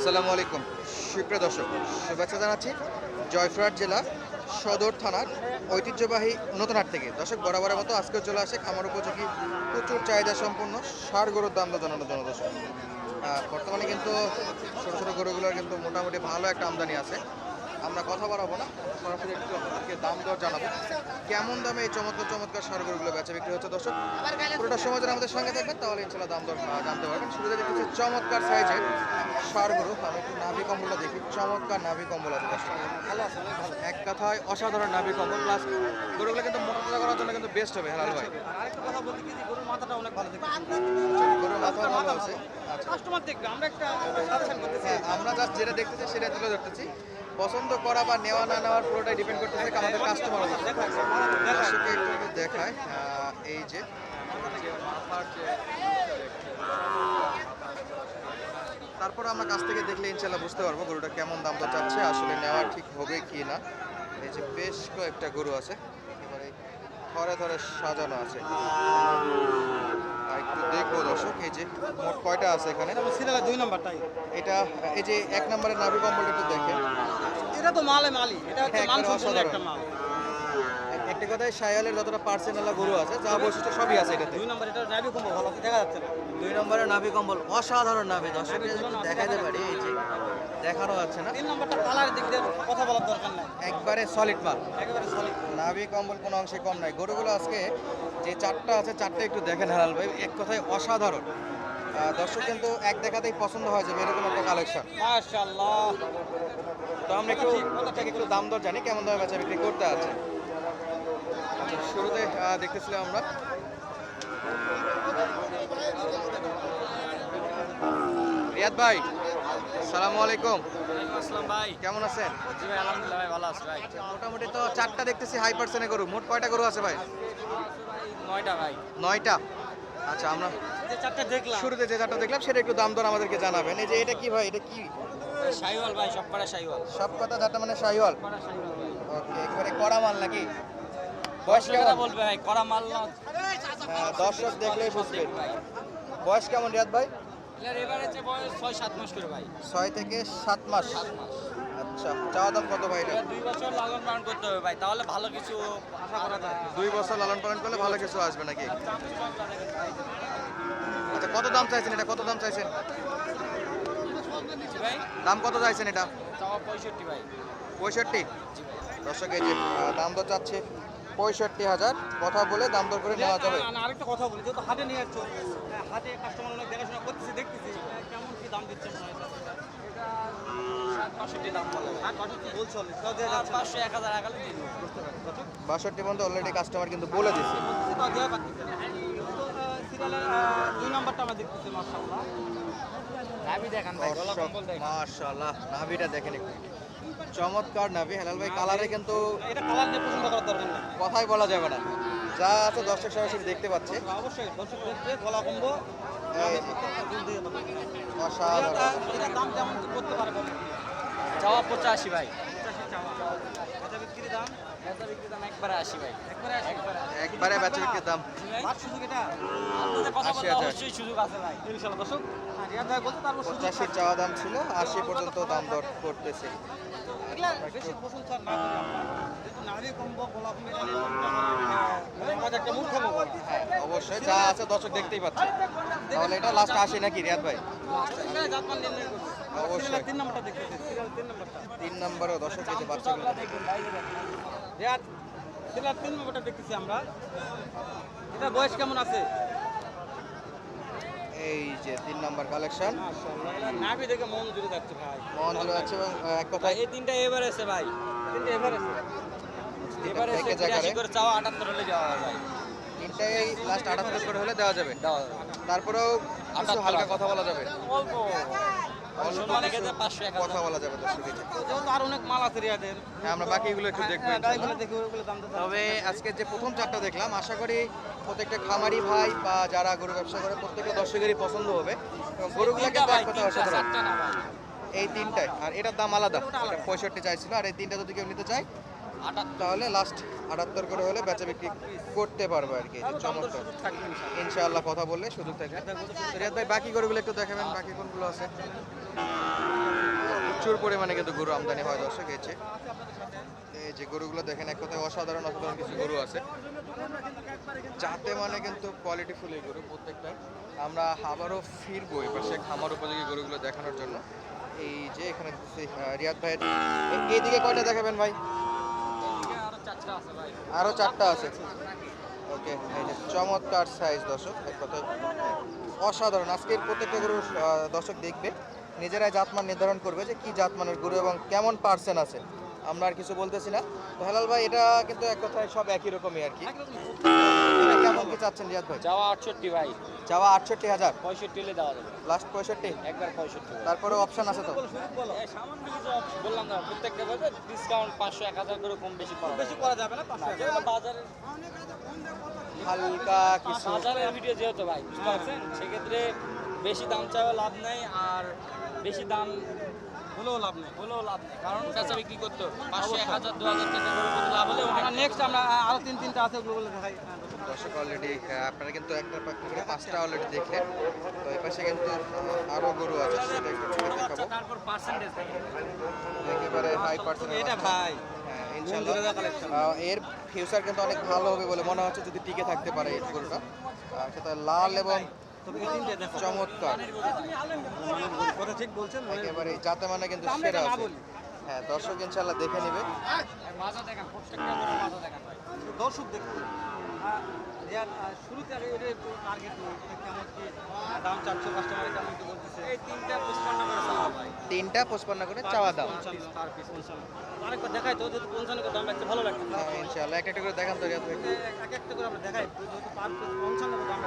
আসসালামু আলাইকুম। সুপ্রিয় দর্শক, শুভেচ্ছা জানাচ্ছি জয়ফ্রাট জেলা সদর থানার ঐতিহ্যবাহী নতুনহাট থেকে। দর্শক, বরাবরের মতো আজকেও চলে আসে খামার উপযোগী, প্রচুর চাহিদা সম্পন্ন সার গরুর দাম জানানোর জন্য। দর্শক বর্তমানে কিন্তু ছোটো ছোটো গরুগুলোর কিন্তু মোটামুটি ভালো একটা আমদানি আছে। আমরা কথা বাড়াবো না। সরাসরি একটু আপনাদেরকে দাম দর জানাব। কেমন দামে এই চমৎকার চমৎকার সার গরুগুলো বেচা বিক্রি হচ্ছে দর্শক? পুরোটা সময় যারা আমাদের সঙ্গে থাকবেন তাহলে ইনশাল্লাহ দাম দর জানতে পারবেন। শুরুতে দেখতেছি চমৎকার সাইজের সার আমি একটু নাভি কম্বলটা দেখি। চমৎকার নাভি কম্বল আছে দর্শক। ভালো আছে এক কথায় অসাধারণ নাভি কম্বল। প্লাস গরুগুলো কিন্তু মোটা করার জন্য কিন্তু বেস্ট হবে হেলাল ভাই। আরেকটা কথা বলতে কি গরুর মাথাটা অনেক ভালো দেখতে। গরুর মাথা ভালো আছে। আচ্ছা। কাস্টমার দেখবে আমরা একটা হ্যাঁ, আমরা জাস্ট যেটা দেখতেছি সেটা তুলে ধরতেছি। পছন্দ করা বা নেওয়া না নেওয়ার পুরোটাই ডিপেন্ড করতেছে আমাদের কাস্টমার দর্শককে একটু দেখায় এই যে। তারপর আমরা কাছ থেকে দেখলে ইনশাল্লাহ বুঝতে পারব গরুটা কেমন দাম চাচ্ছে, আসলে নেওয়া ঠিক হবে কি না। এই যে বেশ কয়েকটা গরু আছে, এবারে ধরে থরে সাজানো আছে। একটু দেখব দর্শক এই যে মোট কয়টা আছে এখানে? দুই নাম্বারটাই। এটা এই যে এক নম্বরের নাভি কম্বলটা একটু দেখেন। এটা তো মালে মালি এটা হচ্ছে হ্যাঁ, অসাধারণ। একটা মাল। একটি কথায় সায়ালের যতটা পার্সেন্টালা গরু আছে যা বৈশিষ্ট্য সবই আছে এটাতে। দুই নাম্বার এটা নাভি কম্বল ভালো দেখা যাচ্ছে না? দুই নম্বরের নাভি কম্বল অসাধারণ নাভি। দর্শক দেখাতে পারি এই যে। দেখানো যাচ্ছে না। তিন নাম্বারটা কালারের দিক দিয়ে কথা বলার দরকার নাই। একবারে সলিড মাল। একেবারে সলিড নাভি কম্বল কোনো অংশে কম নাই। গরুগুলো আজকে যে চারটা আছে চারটা একটু দেখেন হালাল ভাই। এক কথায় অসাধারণ। দর্শক কিন্তু এক দেখাতেই পছন্দ হয় যাবে এরকম একটা কালেকশন মাশাআল্লাহ। তো আমরা একটু একটু দাম দর জানি কেমন দামে বেচা বিক্রি করতে আছে। আচ্ছা, শুরুতে দেখতেছিলাম আমরা। রিয়াদ ভাই সালামু আলাইকুম। আসসালাম ভাই। কেমন আছেন? জি ভাই আলহামদুলিল্লাহ ভাই ভালো আছি ভাই। মোটামুটি তো চারটা দেখতেছি হাই পার্সেন্টে গরু। মোট কয়টা গরু আছে ভাই? নয়টা ভাই। নয়টা? আচ্ছা আমরা যে চারটা দেখলাম। শুরুতে যে চারটা দেখলাম সেটা একটু দাম দর আমাদেরকে জানাবেন। এই যে এটা কি ভাই? এটা কি? শাহিওয়াল ভাই সব কটা শাহিওয়াল। সব কথা চারটা মানে ভাই। ওকে একবারে কড়া মাল নাকি? বয়স কথা কেমন? বলবে ভাই করা মাল না। হ্যাঁ, দর্শক দেখলেই বুঝবে। বয়স কেমন রিয়াদ ভাই? ছয় থেকে সাত মাস। আচ্ছা চাওয়া দাম কত ভাই এটা? দুই বছর লালন পালন করতে হবে ভাই তাহলে ভালো কিছু আশা করা যায়। দুই বছর লালন পালন করলে ভালো কিছু আসবে নাকি? আচ্ছা কত দাম চাইছেন এটা? কত দাম চাইছেন? দাম কত চাইছেন এটা? পঁয়ষট্টি ভাই। পঁয়ষট্টি? দর্শক এই যে দাম দর চাচ্ছে। পঁয়ষট্টি হাজার। কথা বলে দাম দর করে নেওয়া যাবে। আরেকটা কথা বলি যেহেতু হাটে নিয়ে যাচ্ছ হ্যাঁ, হাটে কাস্টমার অনেক দেখাশোনা করতেছি দেখতেছি কেমন কি দাম দিচ্ছে হয়? বাষট্টি পর্যন্ত অলরেডি কাস্টমার কিন্তু বলে দিচ্ছে দুই নাম্বারটা আমরা দেখতেছি মার্শাল্লাহ নাভি দেখান নাভিটা দেখেন একটু। চমৎকার নাভি হেলাল ভাই কালারে কিন্তু এটা কালার নিয়ে পছন্দ করার দরকার নেই। কথাই বলা যাবে না। যা আছে দর্শক সরাসরি দেখতে পাচ্ছে। অবশ্যই দর্শক দেখবে গলা কম্বো। অসাধারণ। দাম করতে চাওয়া পঁচাশি ভাই। এটা দাম? একবারে ভাই। একবারে বেচা বিক্রির দাম। হ্যাঁ চাওয়া দাম ছিল আশি পর্যন্ত দাম দর করতেছে। এগুলা বেশি প্রশংসা না করি আমরা। যেহেতু নারী কম্বো গোলা কম্বো এটা নিয়ে আমাদের একটা মূর্খম হ্যাঁ অবশ্যই যা আছে দর্শক দেখতেই পাচ্ছে। তাহলে এটা লাস্ট আসি নাকি রিয়াদ ভাই? অবশ্যই। তিন নম্বরটা দেখতেছি তিন নম্বরটা। তিন নম্বরেও দর্শক যে বাচ্চাগুলো। রিয়াদ তিন নম্বরটা দেখতেছি আমরা। এটা বয়স কেমন আছে? এই যে তিন নম্বর কালেকশন নাভি দেখে মন জুড়ে যাচ্ছে ভাই। মন ভালো যাচ্ছে এবং এক কথা এই তিনটা এবার আছে ভাই। তিনটা এবার আছে এবার এসে বিরাশি করে। চাওয়া আটাত্তর হলে যাওয়া যায় তিনটাই লাস্ট আটাত্তর করে হলে দেওয়া যাবে। দেওয়া তারপরেও হালকা কথা বলা যাবে। অল্প। কথা বলা যাবে দর্শক এই যে। যেহেতু আর অনেক মাল আছে রিয়াদের। হ্যাঁ আমরা বাকিগুলো একটু দেখব হ্যাঁ, ইনশাআল্লাহ। গাড়িগুলো দেখে ওগুলো দাম দিতে তবে আজকে যে প্রথম চারটা দেখলাম আশা করি প্রত্যেকটা খামারি ভাই বা যারা গরু ব্যবসা করে প্রত্যেকটা দর্শকেরই পছন্দ হবে। এবং গরুগুলো কিন্তু এক কথা অসাধারণ এই তিনটায় আর এটার দাম আলাদা। পঁয়ষট্টি চাইছিল আর এই তিনটা যদি কেউ নিতে চায় তাহলে লাস্ট আটাত্তর করে হলে বেচা বিক্রি করতে পারব আর কি চমৎকার। ইনশাআল্লাহ। কথা বললে সুযোগ থাকবে। ভাই বাকি গরুগুলো একটু দেখাবেন বাকি কোনগুলো আছে। প্রচুর পরিমাণে কিন্তু গরু আমদানি হয় দর্শক এসে এই যে গরুগুলো দেখেন, এক কথায় অসাধারণ অসাধারণ কিছু গরু আছে। যাতে মানে কিন্তু কোয়ালিটি ফুল এই গরু প্রত্যেকটা। আমরা আবারও ফিরবো এবার সে খামার উপযোগী গরুগুলো দেখানোর জন্য। এই যে এখানে রিয়াদ ভাইয়ের এইদিকে কয়টা দেখাবেন ভাই? আরও চারটা আছে। ওকে, এই যে চমৎকার সাইজ দর্শক, এক কথায় অসাধারণ। আজকের প্রত্যেকটা গরু দর্শক দেখবে। নিজেরাই জাতমান নির্ধারণ করবে যে কি জাতমানের গরু এবং কেমন পার্সেন্ট আছে। আমরা আর কিছু বলতেছি না। তো হেলাল ভাই এটা কিন্তু এক কথায় সব একই রকমই আর কি। কেমন কি চাচ্ছেন রিয়াদ ভাই? যাওয়া আটষট্টি ভাই। চাওয়া আটষট্টি হাজার। পঁয়ষট্টি হলে দেওয়া যাবে। লাস্ট পঁয়ষট্টি? একবার পঁয়ষট্টি। তারপরে অপশন আছে তো? সামান্য কিছু বললাম না প্রত্যেকটা ডিসকাউন্ট পাঁচশো এক হাজার করে কম বেশি করা বেশি করা যাবে না বাজারে হালকা কিছু। বাজারের ভিডিও যেহেতু ভাই বুঝতে পারছেন? সেক্ষেত্রে বেশি দাম চাওয়া লাভ নাই আর বেশি দাম হলেও লাভ নেই। হলেও লাভ নেই। কারণ কাছে বিক্রি করতে পাঁচশো এক হাজার দু হাজার টাকা করে প্রতি লাভ হলে ওখানে নেক্সট আমরা আরও তিন তিনটা আছে ওগুলো দেখাই। দর্শক। অলরেডি আপনারা কিন্তু একটা পাখি করে পাঁচটা অলরেডি দেখলেন তো এই পাশে কিন্তু আরও গরু আছে সেটা একটু দেখাবো। তারপর পার্সেন্টেজ একেবারে হাই পার্সেন্ট এটা ভাই। হ্যাঁ এর ফিউচার কিন্তু অনেক ভালো হবে বলে মনে হচ্ছে যদি টিকে থাকতে পারে এই গরুটা। সেটা লাল এবং তবে এই তিনটে দেখো। চমৎকার। কথা ঠিক বলছেন একেবারে যাতে মানে কিন্তু সেরা আছে। হ্যাঁ দর্শক ইনশাআল্লাহ দেখে নেবে। দেখান দেখান দর্শক দেখুন শুরুতে একটু তিনটা পঁচপান্ন করে চাওয়া ভাই তিনটা পঁচপান্ন করে চাওয়া দাম। আরেকবার দেখাই তো পঞ্চান্ন দাম রাখতে ভালো লাগছে। হ্যাঁ ইনশাআল্লাহ। একটা একটা করে দেখান তো এক একটা করে। আমরা দেখাই পঞ্চান্ন দাম।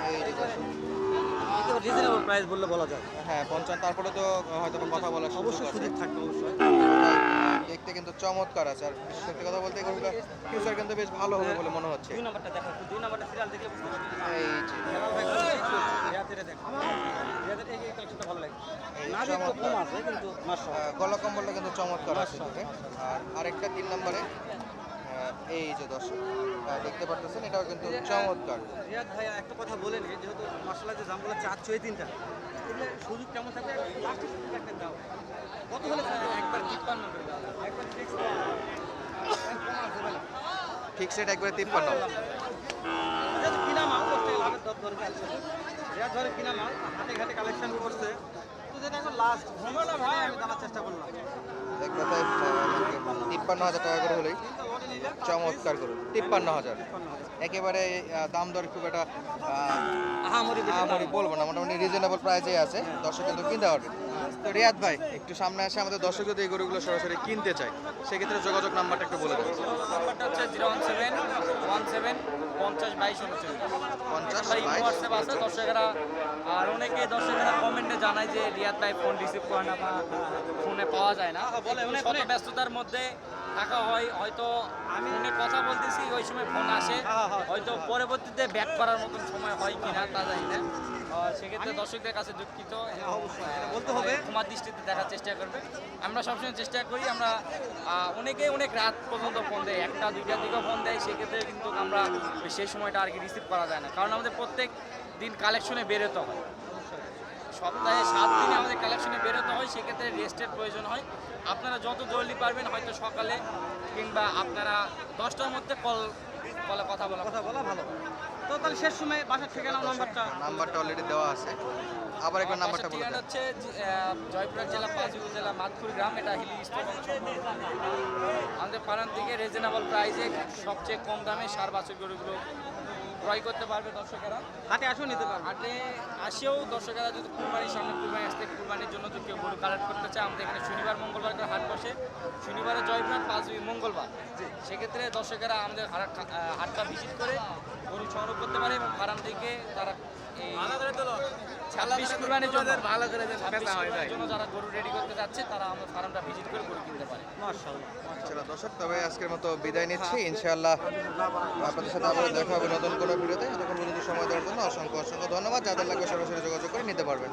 রিজনেবল প্রাইস বললে বলা যায়। হ্যাঁ পঞ্চান্ন তারপরে তো হয়তো কথা সুযোগ অবশ্যই আছে। সুযোগ থাকবে অবশ্যই। দেখতে কিন্তু চমৎকার আছে। আর সত্যি কথা বলতে গরুটা ফিউচার কিন্তু বেশ ভালো হবে বলে মনে হচ্ছে। দুই নাম্বারটা দেখো দুই নাম্বারটা সিরিয়াল দেখলে বুঝতে পারবে এই যে। রিয়াদের দেখো। রিয়াদের এই কালেকশনটা ভালো লাগে। এই না দেখতে চমৎকার। কম আছে কিন্তু গলা কম্বলটা কিন্তু চমৎকার আছে আর আরেকটা তিন নম্বরে। এই যে দর্শক দেখতে পারতেছেন এটাও কিন্তু চমৎকার। রিয়াদ ভাই একটা কথা বলে নি যেহেতু মশলা যে দামগুলো চাচ্ছ এই তিনটা সুযোগ কেমন থাকবে? লাস্টে সুযোগ একটা দাও। কত হলে একবার তিপ্পান্ন একবার ফিক্স ফিক্সড রেট একবারে তিপ্পান্ন। কিনা মাল করতে লাভের দর ধরে যাচ্ছে রিয়াদ ধরে কিনা মাল হাটে ঘাটে কালেকশন করছে। তো যেটা এখন লাস্ট ঘুমানো ভাই আমি জানার চেষ্টা করলাম। এক কথায় তিপ্পান্ন হাজার টাকা করে হলেই। চমৎকার করুন তিপ্পান্ন হাজার। একেবারে দাম দর খুব একটা আহামরি বলব না মোটামুটি রিজনেবল প্রাইসে আছে দর্শক কিন্তু কিনতে পারবে। তো রিয়াদ ভাই একটু সামনে আসে আমাদের দর্শক যদি এই গরুগুলো সরাসরি কিনতে চায় সেক্ষেত্রে যোগাযোগ নাম্বারটা একটু বলে দেবেন নাম্বারটা হচ্ছে zero one seven one seven পঞ্চাশ বাইশ পঞ্চাশ ভাই হোয়াটসঅ্যাপ আছে দর্শকেরা আর অনেকে দর্শকেরা কমেন্টে জানায় যে রিয়াদ ভাই ফোন রিসিভ করে না বা ফোনে পাওয়া যায় না। বলে শত ব্যস্ততার মধ্যে থাকা হয় হয়তো আমি ফোনে কথা বলতেছি ওই সময় ফোন আসে। হয়তো পরবর্তীতে ব্যাক করার মতন সময় হয় কিনা তা জানি না। সেক্ষেত্রে দর্শকদের কাছে দুঃখিত বলতে হবে। তোমার দৃষ্টিতে দেখার চেষ্টা করবে। আমরা সবসময় চেষ্টা করি আমরা অনেকেই অনেক রাত পর্যন্ত ফোন দেয় একটা দুইটার দিকেও ফোন দেয় সেক্ষেত্রে কিন্তু আমরা সেই সময়টা আর কি রিসিভ করা যায় না। কারণ আমাদের প্রত্যেক দিন কালেকশনে বেরোতে হয়। সপ্তাহে সাত দিনে আমাদের কালেকশনে বেরোতে হয়, সেক্ষেত্রে রেস্টের প্রয়োজন হয়। আপনারা যত জলদি পারবেন, হয়তো সকালে কিংবা আপনারা দশটার মধ্যে কল কলে কথা বলা কথা বলা ভালো। তো তাহলে শেষ সময় বাসার ঠিকানা নাম্বারটা? নাম্বারটা অলরেডি দেওয়া আছে। আবার একবার নাম্বারটা বলে দেন। হচ্ছে জি- আহ, জয়পুরহাট জেলা পাঁচবিবি জেলা মাতপুর গ্রাম এটা হিলি আমাদের ফার্ম থেকে রিজনেবল প্রাইসে সবচেয়ে কম দামে সার বাছুর গরুগুলো ক্রয় করতে পারবে দর্শকেরা। হাটে আসেও নিতে পারবে। হাটে আসেও দর্শকেরা যদি কুরবানির সামনে কুরবানি আসতে কুরবানির জন্য যদি কেউ গরু কালেক্ট করতে চায় আমাদের এখানে শনিবার মঙ্গলবার করে হাট বসে। শনিবারে জয়পুরহাট পাঁচবিবি মঙ্গলবার। সেক্ষেত্রে দর্শকেরা আমাদের হাট- হাটটা ভিজিট করে গরু সংগ্রহ করতে পারে এবং ফার্ম থেকে তারা ছাব্বিশ কুরবানির জন্য ভালো করে জন্য যারা গরু রেডি করতে যাচ্ছে তারা আমার ফার্মটা ভিজিট করে গরু কিনতে পারে। চলো দর্শক তবে আজকের মতো বিদায় নিচ্ছি। ইনশাআল্লাহ আপনাদের সাথে আবার দেখা হবে নতুন কোনো ভিডিওতে। তখন পর্যন্ত সময় দেওয়ার জন্য অসংখ্য অসংখ্য ধন্যবাদ। যাদের লাগবে সরাসরি যোগাযোগ করে নিতে পারবেন।